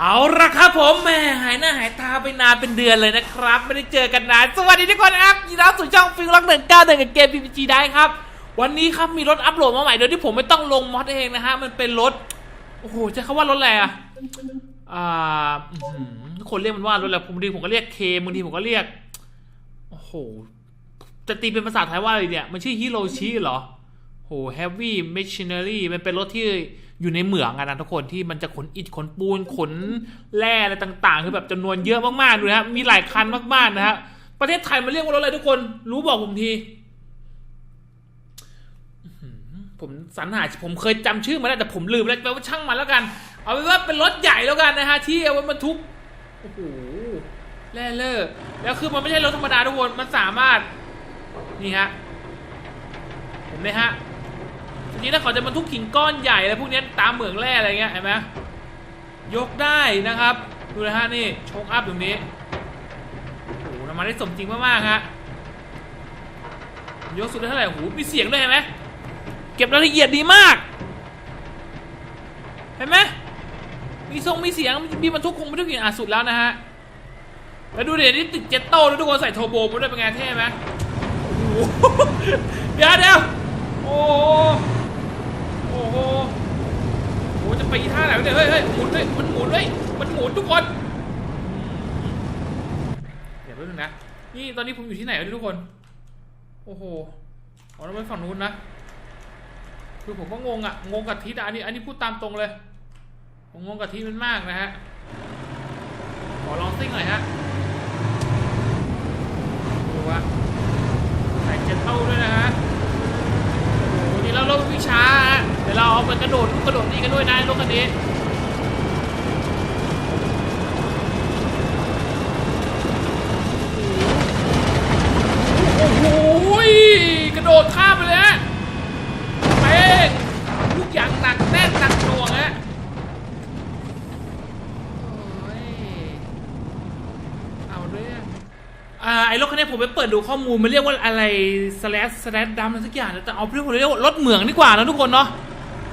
เอาละครับผมแม่หายหน้าหายตาไปนานเป็นเดือนเลยนะครับ ไม่ได้เจอกันนานสวัสดีทุกคนครับยินดีต้อนรับสู่ช่องฟิลล็อกหนึ่งเก้าหนึ่งกับเกมพีพีจีได้ครับ วันนี้ครับมีรถอัปโหลดมาใหม่โดยที่ผมไม่ต้องลงมอดเองนะฮะ มันเป็นรถ โอ้โหจะคำว่ารถอะไรอะอ่าทุกคนเรียกมันว่ารถอะไรบางทีผมก็เรียกเคบางทีผมก็เรียกโอ้โหจะตีเป็นภาษาไทยว่าอะไรเนี่ย มันชื่อฮิโรชิเหรอโห heavy machinery มันเป็นรถที่ อยู่ในเหมืองอะนะทุกคนที่มันจะขนอิฐขนปูนขนแร่อะไรต่างๆ คือแบบจำนวนเยอะมากๆดูนะครับมีหลายคันมากๆนะฮะประเทศไทยมันเรียกว่ารถอะไรทุกคน รู้บอกผมทีผมสรรหาผมเคยจำชื่อมาแล้วแต่ผมลืมแล้วแปลว่าช่างมันแล้วกัน เอาเป็นว่าเป็นรถใหญ่แล้วกันนะฮะที่เอาไว้บรรทุกโอ้โหแร่เลอร์แล้วคือมันไม่ใช่รถธรรมดาทุกคนมันสามารถนี่ฮะเห็นไหมฮะ ทีนี้ถ้าเขาจะบรรทุกหินก้อนใหญ่อะไรพวกนี้ตามเหมืองแร่อะไรเงี้ยเห็นไหมยกได้นะครับ ดูนะฮะนี่โชงอัพตรงนี้โอ้โหนำมาได้สมจริงมากๆฮะยกสุดได้เท่าไหร่โอ้โหมีเสียงด้วยเห็นไหมเก็บรายละเอียดดีมาก เห็นไหมมีทรงมีเสียงมีบรรทุกคงบรรทุกหินอะสุดแล้วนะฮะแล้วดูเดี๋ยวนี้ติดเจ็ตโต้แล้วทุกคนใส่โทโบมาด้วยเป็นไงเท่ไหมโอ้โหเดี๋ยวเดี๋ยวโอ้ อ้โหโอ้โหจะไปอีท่าไหนวเนี่ยเฮ้ยเฮ้ยหมุนด้ยมันหมุนด้ยมันหมุนทุกคนเดี๋ยวแป๊บนึงนะนี่ตอนนี้ผมอยู่ที่ไหนวะเนี่ยทุกคน โอ้โหเอเราไปฝั่งนู้นนะคือผมก็งงอะงงกับทิศอะอันนี้ อันนี้พูดตามตรงเลย ผมงงกับทิศมันมากนะฮะขอลองซิ่งหน่อยฮะดูว่าใส่เจ็ตเต้าด้วยนะฮะโอ้โหนี่เรารถวิชาฮะ ดี๋ยวเราเอาไปกระโดดลูกกระโดดนี่กันด้วยนะรถคันนี้โอ้โหกระโดดข้ามไปเลยฮะเป๊ะลูกยางหนักแน่นหนักหน่วงฮะเอาเรื่องอ่าไอ้รถคันนี้ผมไปเปิดดูข้อมูลมันเรียกว่าอะไรสแลสสแลดดัมอะไรสักอย่างนะแต่เอาเรียกว่าเรียกว่ารถเหมืองดีกว่านะทุกคนเนาะ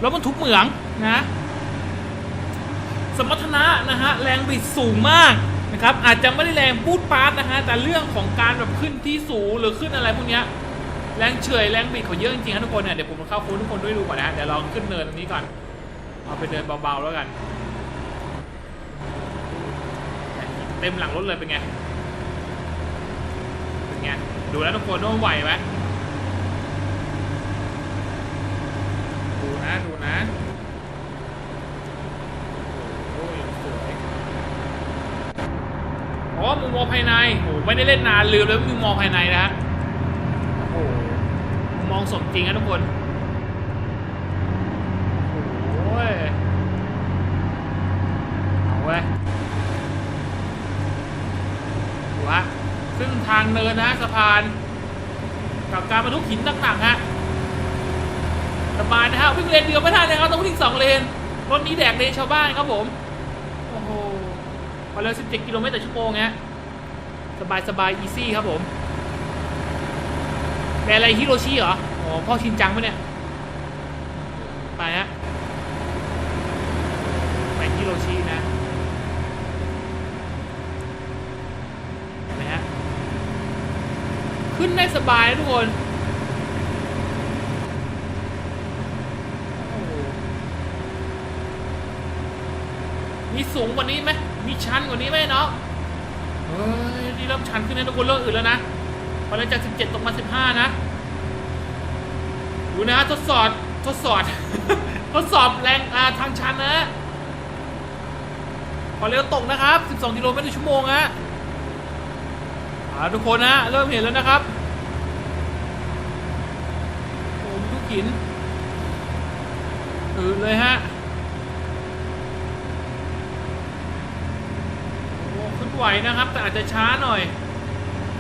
รถบรรทุกเหมืองนะสมรรถนะนะฮะแรงบิดสูงมากนะครับอาจจะไม่ได้แรงปูดปาร์ตนะฮะแต่เรื่องของการแบบขึ้นที่สูงหรือขึ้นอะไรพวกเนี้ยแรงเฉยแรงบิดเขาเยอะจริงๆนะทุกคนเนี่ยเดี๋ยวผมเข้าโค้ดทุกคนด้วยดูก่อนนะฮะเดี๋ยวลองขึ้นเนินตรงนี้ก่อนเอาไปเดินเบาๆแล้วกันเต็มหลังรถเลยเป็นไงเป็นไงดูแล้วทุกคนว่าไหวไหมดู นะดูนะโอ้ยสวยอ๋อมุมมองภายในโอ้ไม่ได้เล่นนานลืมแล้วามุมมองภายในนะฮะโอ้มุมมองสมจริงนะทุกคนโอ้ยเอาเว้ยดูฮะซึ่งทางเนินนะสะพานกับการบรรทุกหินหนักๆฮะ สบายนะฮะวิ่งเลนเดียวไม่ได้นะครับต้องวิ่งสองเลนรถนี้แดกเลนชาวบ้านครับผมโอ้โหความเร็ว17 กิโลเมตรต่อชั่วโมงฮะสบายสบายอีซี่ครับผมแบรนด์อะไรฮิโรชิเหรออ๋อพ่อชินจังปะเนี่ยไปฮะไปฮิโรชินะนไหมฮะขึ้นได้สบายทุกคนโอ้โห มีสูงกว่านี้ไหมมีชันกว่านี้ไหมเนาะเฮ้ยนี่เริ่มชันขึ้นนะทุกคนเริ่มอื่นแล้วนะพอหลังจาก 17 ตกมา 15 นะ ดูนะทดสอบทดสอบทดสอบแรงอ่าทางชันนะพอเร็วตกนะครับ 12 กิโลเมตรต่อชั่วโมงฮะทุกคนนะ เริ่มเห็นแล้วนะครับโอ้มีทุกหินตื่นเลยฮะโอ้ขึ้น ไหวนะครับ แต่อาจจะช้าหน่อย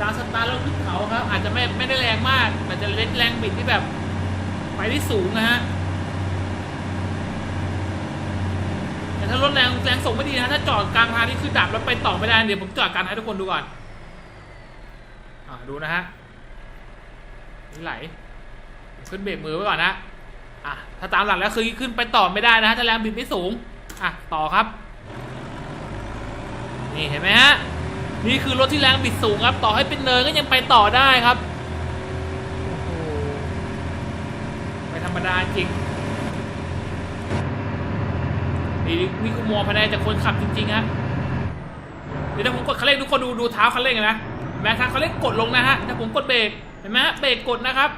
การสตาร์ทแล้วขึ้นเขาครับ อาจจะไม่ไม่ได้แรงมาก แต่จะเล่นแรงบิดที่แบบ ไปที่สูงนะฮะแต่ถ้ารถแรงแรงส่งไม่ดีนะถ้าจอดกลางทางนี่คือดับแล้วไปต่อไม่ได้เดี๋ยวผมจอดกลางให้ทุกคนดูก่อนอ่าดูนะฮะไหลขึ้นเบรกมือไว้ก่อนนะอะถ้าตามหลักแล้วคือขึ้นไปต่อไม่ได้นะฮะถ้าแรงบิดไม่สูงอะต่อครับ นี่เห็นไหมฮะ นี่คือรถที่แรงบิดสูงครับ ต่อให้เป็นเนินก็ยังไปต่อได้ครับโอ้โหไม่ธรรมดาจริงนี่นี่คือมองภายในจากคนขับจริงๆฮะเดี๋ยวถ้าผมกดคันเร่งทุกคนดูดูเท้าคันเร่งนะแม้ทางคันเร่งกดลงนะฮะถ้าผมกดเบรกเห็นไหมฮะเบรกกดนะครับ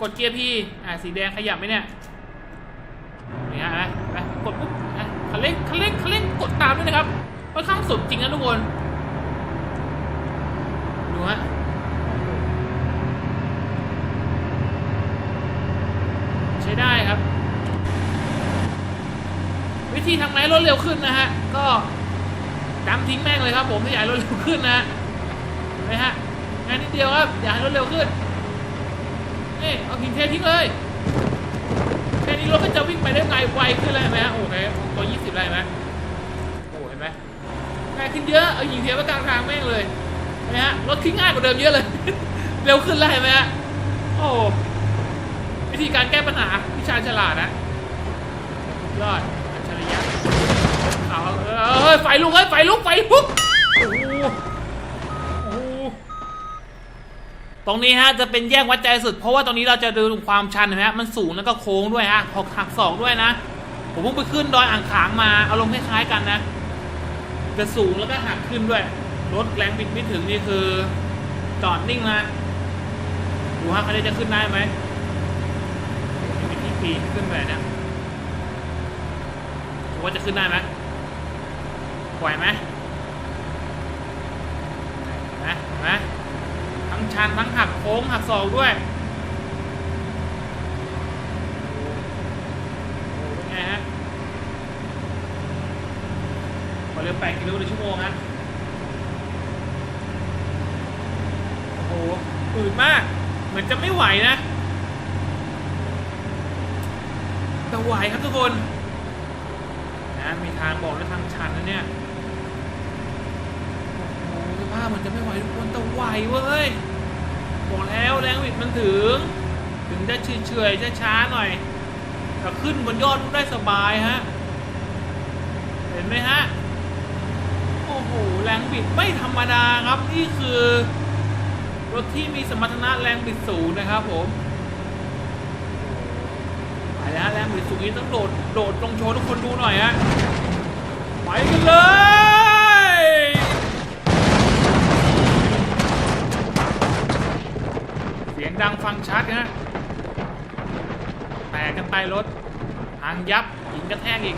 กดเกียร์พีอ่าสีแดงขยับไหมเนี่ยนี่ฮะนไหมไหมกดปุ๊บคันเร่งคันเร่งคันเร่งกดตามด้วยนะครับ อนข้างสุดจริงนะทุกคน ดูฮะใช้ได้ครับ วิธีทำไงให้รถเร็วขึ้นนะฮะ ก็ดำทิ้งแม่งเลยครับ ผมถ้าอยากรถเร็วขึ้นนะฮะเห็นไหมฮะงานนิดเดียวครับอยากให้รถเร็วขึ้นนี่เอาหินเททิ้งเลยแค่นี้รถก็จะวิ่งไปได้ไงไวขึ้นเลยไหมฮะโอเคตัวยี่สิบเลยไหม ง่ายขึ้นเยอะ เอาหินเทไว้กลางทางแม่งเลยนไหมฮะ รถทิ้งง่ายกว่าเดิมเยอะเลย เร็วขึ้นแล้วเห็นไหมฮะ โอ้ วิธีการแก้ปัญหาที่ชาญฉลาดนะ ยอดอัจฉริยะเอาเอ้ย ไฟลุกเฮ้ย ไฟลุก ไฟลุกโอ้โหโอ้โหตรงนี้ฮะ จะเป็นแยกวัดใจสุด เพราะว่าตรงนี้เราจะดูความชันเห็นไหมฮะ มันสูงแล้วก็โค้งด้วยฮะหกหักศอกด้วยนะ ผมเพิ่งไปขึ้นดอยอ่างขางมา อารมณ์คล้ายๆกันนะ จะสูงแล้วก็หักขึ้นด้วย รถแรงบิดไม่ถึงนี่คือจอดนิ่งนะดูฮะเขาจะขึ้นได้ไหมมีวิธีปีนขึ้นไปนี่ยดูว่าจะขึ้นได้ไหมไหวไหมนไหมเห็นไหมทั้งชันทั้งหักโค้งหักศอกด้วยโอ้โหเป็นไงฮะความเร็ว8กิโลในชั่วโมงฮะโอ้โหอืดมาก เหมือนจะไม่ไหวนะ แต่ไหวครับทุกคนนะมีทางบอกและทางชันนะเนี่ยโอ้โหสภาพเหมือนจะไม่ไหวทุกคนแต่ไหวเว้ยบอกแล้วแรงบิดมันถึง ถึงจะเฉยๆช้าๆหน่อยแต่ขึ้นบนยอดได้สบายฮะ เห็นไหมฮะ แรงบิดไม่ธรรมดาครับนี่คือรถที่มีสมรรถนะแรงบิดสูงนะครับผมไปแล้วแรงบิดสูงนี้ต้องโดดโดดลงโชว์ทุกคนดูหน่อยฮะไปกันเลยเสียงดังฟังชัดนะแตกกันไปรถทางยับหินกระแทกอีก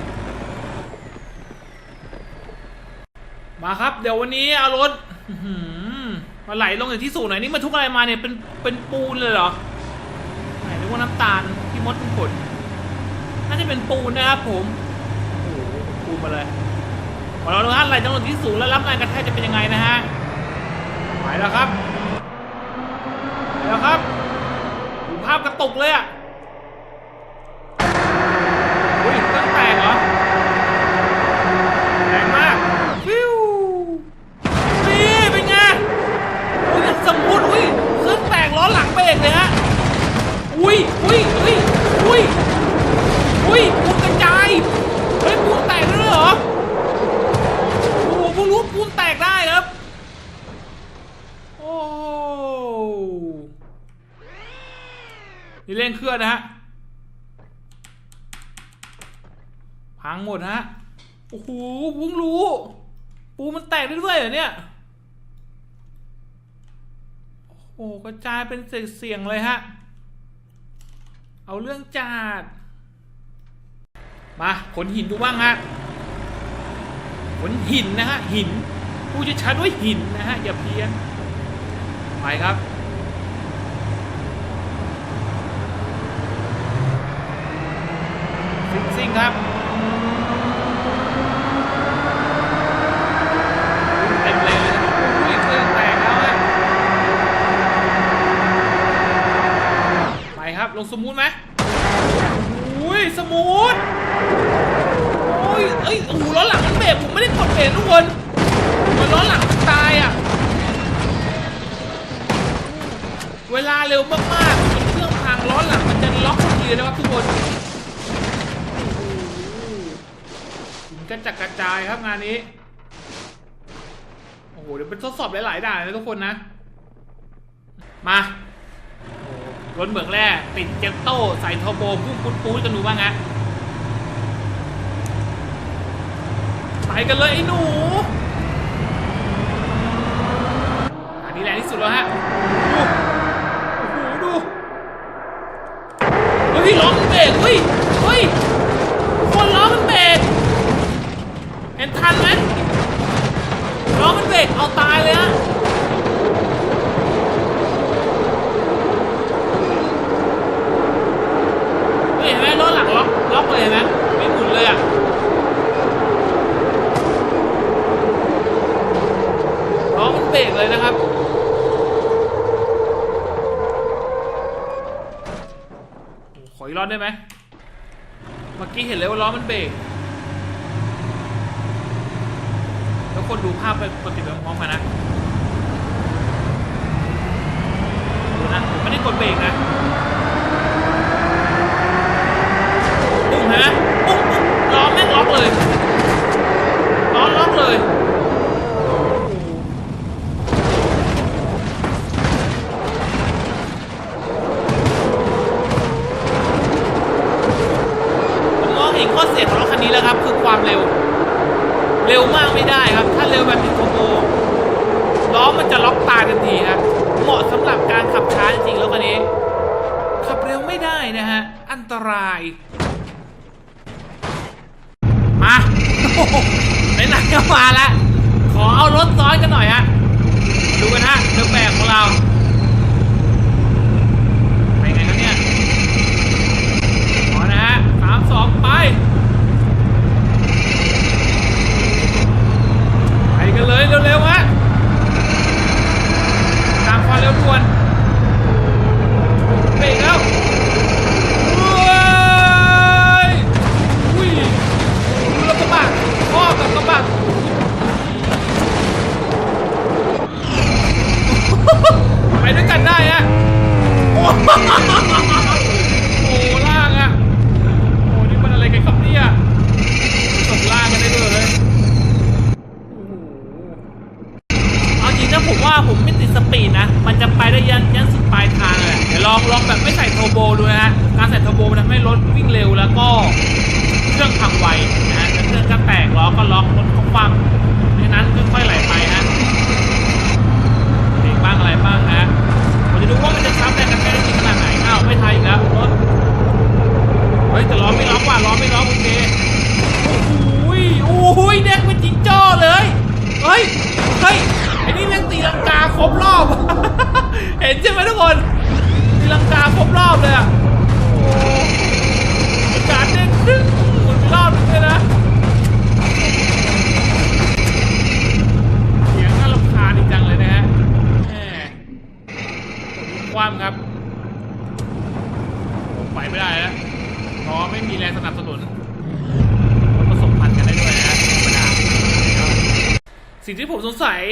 มาครับ เดี๋ยววันนี้เอารถมาไหลลงจากที่สูงหน่อยนี่มันทุกอะไรมาเนี่ยเป็นเป็นปูนเลยเหรอไหนนึกว่าน้ำตาลที่มดเป็นผลน่าจะเป็นปูนนะครับผมโอ้โหปูนมาเลยพอเราดูฮะไหลลงจากที่สูงแล้วรับแรงกระแทกจะเป็นยังไงนะฮะไปแล้วครับไปแล้วครับดูภาพกระตุกเลยอะอุ้ยเครื่องแตกเหรอ แรงมากฟิวนี่เป็นไงอุ้ยสมูทอุ้ยเครื่องแตกล้อหลังเบรกเลยฮะ อุ้ยอุ้ยอุ้ยอุ้ยอุ้ยปูนกระจายเฮ้ยปูนแตกด้วยเหรอโอ้โหเพิ่งรู้ปูนแตกได้ครับโอ้นี่เร่งเครื่องนะฮะพังหมดฮะโอ้โหเพิ่งรู้ ปูมันแตกได้ด้วยเหรอเนี่ยโอ้กระจายเป็นเสียงเลยฮะ เอาเรื่องจัดมาขนหินดูบ้างฮะขนหินนะฮะหินกูจะชัดว่าหินนะฮะอย่าเพี้ยนไปครับซิ่งครับ เต็มเลยเลยอุ้ยเครื่องแตกแล้วฮะไปครับ ลงสมูทไหมอุ้ยสมูทโอ้ยเอ้ยโอ้โหล้อหลังมันเบรกผมไม่ได้กดเบรกทุกคนมันล้อหลังมันตายอะ เวลาเร็วมากๆมันเครื่องพังล้อหลังมันจะล็อกทันทีเลยนะครับทุกคนโอ้โหหินกระจัดกระจายครับงานนี้ โอ้โห เดี๋ยวเป็นทดสอบหลาย ๆ ด่านนะทุกคนนะ มา รถเหมืองแร่ติดเจ็ตโต้ใส่ทอร์โบพุ่งปุ้นปูดกันดูบ้างฮะไปกันเลยไอ้หนูอันนี้แรงที่สุดแล้วฮะโอ้โหดูเฮ้ยล้อมันเบรกเฮ้ยเฮ้ยคนล้อมันเบรกเห็นทันไหมล้อมันเบรกเอาตายเลยฮะ เฮ้ยเห็นไหมล้อหลังล็อกล็อกเลยเห็นไหมไม่หมุนเลยอะล้อมันเบรกเลยนะครับ โอ้อนได้ไหมเมื่อกี้เห็นเลยว่าล้อมันเบรกแล้วคนดูภาพไปปฏิบัติพร้อมกันนะดูนะผมไม่ได้กดเบรกนะ ปุ้งฮะปุ้งปุ้งล้อแม่งล็อกเลยล้อล็อกเลยผมมองเห็นข้อเสียของรถคันนี้แล้วครับ คือความเร็ว เร็วมากไม่ได้ครับ ถ้าเร็วแบบติดโทโบล้อมันจะล็อกตายทันทีครับเหมาะสำหรับการขับช้าจริงๆแล้วคันนี้ ขับเร็ว ไม่ได้นะฮะ อันตราย มาไหนๆก็มาล้วขอเอารถซ้อนกันหน่อยฮะ ดูกันฮะเดิมแบบของเราไปไงครับเนี่ยขอนะฮะสามสองไป ไปกันเลยเร็วๆฮะตามความเร็วด่วนเบรกแล้ว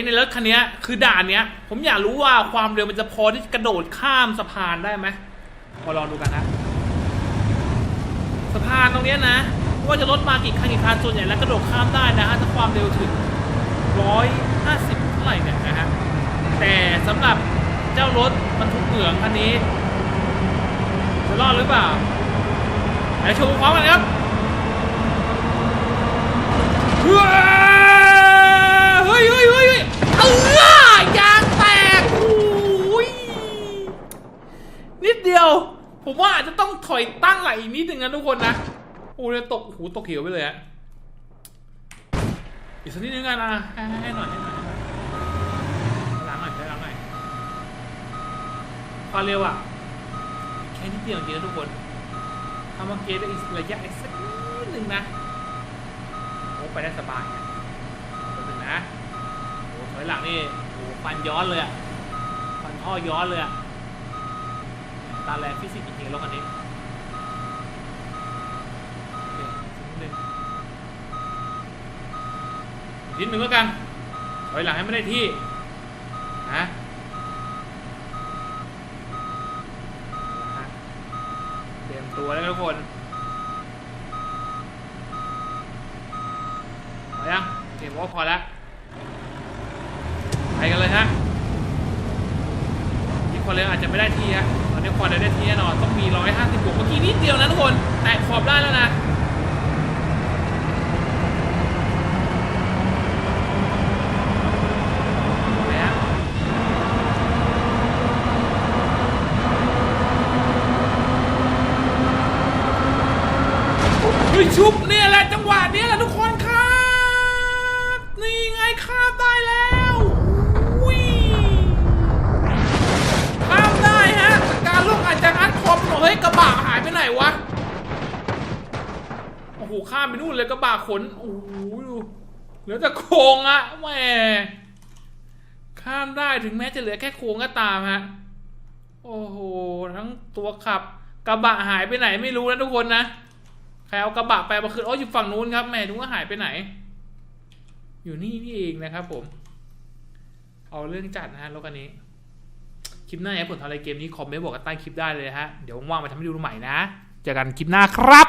ในรถคันนี้คือด่านเนี้ย ผมอยากรู้ว่าความเร็วมันจะพอที่กระโดดข้ามสะพานได้ไหมมาลองดูกันนะสะพานตรงนี้นะ ว่าจะรถมากี่คันกี่คันส่วนใหญ่แล้วกระโดดข้ามได้นะฮะถ้าความเร็วถึงร้อยห้าสิบเท่าไหร่เนี่ยนะฮะแต่สำหรับเจ้ารถบรรทุกเหมืองคันนี้จะรอดหรือเปล่าเดี๋ยวชมพร้อมกันครับเฮ้ยเฮ้ยเฮ้ย เฮ้ยเออยางแตกโอ้ยนิดเดียว ผมว่าอาจจะต้องถอยตั้งไหลอีกนิดนึงนะทุกคนนะ โอ้ยตกหูตกเขียวไปเลยอะอีกสักนิดนึงกันนะให้หน่อยให้หน่อยล้างหน่อยล้างหน่อยความเร็วอะแค่นิดเดียวจริงนะทุกคนทำมาเกตได้อีกระยะอีกสักนิดนึงนะโอ้ไปได้สบายนะตัวหนึ่งนะ อยหลังนี่ฟันย้อนเลยอะฟันท่อย้อนเลยอะตาแรงฟิสิกส์จริงๆรถคันนี้นิดนึงอีกนิดนึงแล้วกันถอยหลังให้ไม่ได้ที่นะเตรียมตัวแล้วทุกคน พอยังโอเคผมว่าพอแล้ว ไปกันเลยฮะที่คนเลยอาจจะไม่ได้ที่ฮะตอนนี้ควอนได้ที่แน่นอนต้องมี 150บวกเมื่อกี้นิดเดียวนะทุกคน แตะขอบได้แล้วนะ ไปฮะเฮ้ยชุบเนี่ยแหละจังหวะเนี้ยแหละทุกคนครับ นี่ไงข้ามได้แล้วอุ้ยข้ามได้ฮะแต่การลงอาจจะงัดคอมหน่อยเฮ้ยกระบะหายไปไหนวะ โอ้โหข้ามไปนู่นเลยกระบะขนโอ้โหดูเหลือแต่โครงอะแหมข้ามได้ถึงแม้จะเหลือแค่โค้งก็ตามฮะโอ้โหทั้งตัวขับกระบะหายไปไหนไม่รู้นะทุกคนนะใครเอากระบะไปมาคืนอ๋ออยู่ฝั่งนู้นครับแหม่ดูว่าหายไปไหน อยู่นี่นี่เองนะครับ ผม เอาเรื่องจัดนะฮะรถคันนี้คลิปหน้าอยากผมทำอะไรเกมนี้คอมเมนต์บอกกันใต้คลิปได้เลยฮะ เดี๋ยวว่างๆมาทำให้ดูใหม่นะ เจอกันคลิปหน้าครับ